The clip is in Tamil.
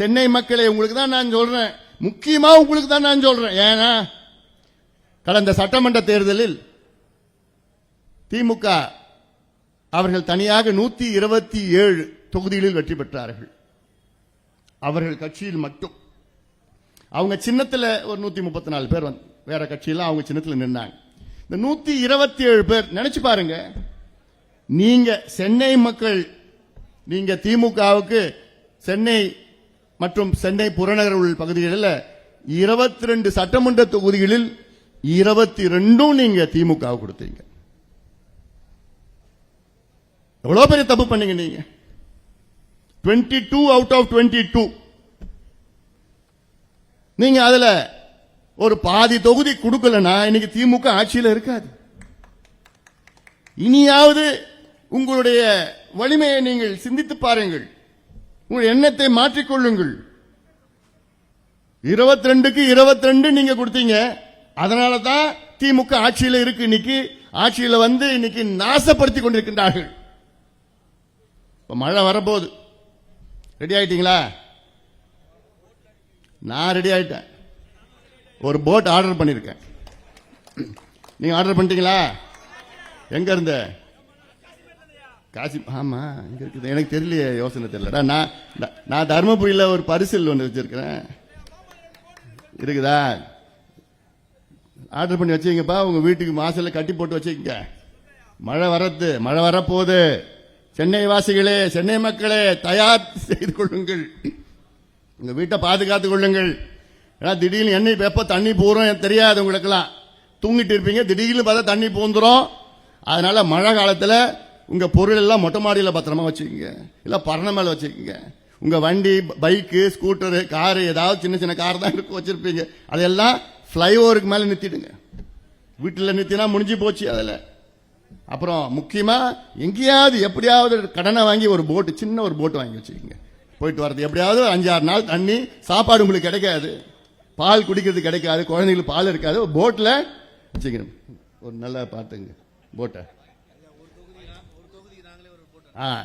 சென்னை மக்களை உங்களுக்கு தான் நான் சொல்றேன். முக்கியமா உங்களுக்கு தான் நான் சொல்றேன். ஏன்னா கடந்த சட்டமன்ற தேர்தலில் திமுக அவர்கள் தனியாக நூத்தி இருபத்தி ஏழு தொகுதிகளில் வெற்றி பெற்றார்கள். அவர்கள் கட்சியில் மட்டும். அவங்க சின்னத்தில் ஒரு நூத்தி முப்பத்தி நாலு பேர் வந்து வேற கட்சியில அவங்க சின்னத்தில் நின்னாங்க. இந்த நூத்தி இருபத்தி ஏழு பேர் நினைச்சு பாருங்க. நீங்க சென்னை மக்கள் நீங்க திமுகவுக்கு சென்னை மற்றும் சென்னை புறநகர் உள்ள பகுதிகளில் இருபத்தி ரெண்டு சட்டமன்ற தொகுதிகளில் இருபத்தி ரெண்டும் நீங்க திமுக கொடுத்தீங்க. எவ்வளவு பெரிய தப்பு பண்ணீங்க நீங்க? 22 டூ அவுட் ஆஃப் 22 டூ நீங்க அதுல ஒரு பாதி தொகுதி கொடுக்கலன்னா இன்னைக்கு திமுக ஆட்சியில் இருக்காது. இனியாவது உங்களுடைய வலிமையை நீங்கள் சிந்தித்து பாருங்கள். உங்கள் எண்ணத்தை மாற்றிக்கொள்ளுங்கள். இருபத்தி ரெண்டுக்கு இருபத்தி ரெண்டு நீங்க கொடுத்தீங்க. அதனால தான் திமுக ஆட்சியில் இருக்கு இன்னைக்கு. ஆட்சியில் வந்து இன்னைக்கு நாசப்படுத்தி கொண்டிருக்கின்றார்கள். இப்ப மழை வரப்போகுது. ரெடி ஆயிட்டீங்களா? நான் ரெடி ஆயிட்டேன். ஒரு போட் ஆர்டர் பண்ணியிருக்கேன் நீங்க ஆர்டர் பண்ணிட்டீங்களா? எங்க இருந்த? காசி ஆமா இங்கே இருக்குது. எனக்கு தெரியலையே யோசனை தெரியலடா. நான் நான்- நான் ஒரு பரிசில் ஒன்று வச்சுருக்கிறேன். இருக்குதா? ஆர்டர் பண்ணி வச்சுங்கப்பா உங்கள் வீட்டுக்கு மாசில் கட்டி போட்டு வச்சுக்கங்க. மழை வரது மழை வரப்போகுது. சென்னை வாசிகளே சென்னை மக்களே தயார் செய்து கொள்ளுங்கள். உங்கள் வீட்டை பாதுகாத்து கொள்ளுங்கள். ஏன்னா திடீர்னு எண்ணெய் எப்ப தண்ணி பூரும் தெரியாது உங்களுக்கெல்லாம். தூங்கிட்டு இருப்பீங்க திடீர்னு பார்த்தா தண்ணி பூந்துடும் அதனால மழை காலத்தில் உங்கள் பொருள் எல்லாம் மொட்டை மாடியில் பத்திரமா வச்சுக்கோங்க. இல்லை பரண மேலே வச்சுக்கோங்க. உங்கள் வண்டி பைக்கு ஸ்கூட்டரு காரு ஏதாவது சின்ன சின்ன கார் தான் இருக்கும் வச்சிருப்பீங்க. அதெல்லாம் ஃப்ளைஓவருக்கு மேலே நிறுத்திடுங்க. வீட்டில் நிறுத்தினா முடிஞ்சு போச்சு அதில். அப்புறம் முக்கியமாக எங்கேயாவது எப்படியாவது கடனை வாங்கி ஒரு போட்டு சின்ன ஒரு போட்டு வாங்கி வச்சுக்கோங்க. போயிட்டு வரது எப்படியாவது அஞ்சாறு நாள் தண்ணி சாப்பாடு உங்களுக்கு கிடைக்காது. பால் குடிக்கிறது கிடைக்காது. குழந்தைங்களுக்கு பால் இருக்காது. போட்டில் வச்சுக்கணும். ஒரு நல்லா பார்த்துங்க போட்டை Ah.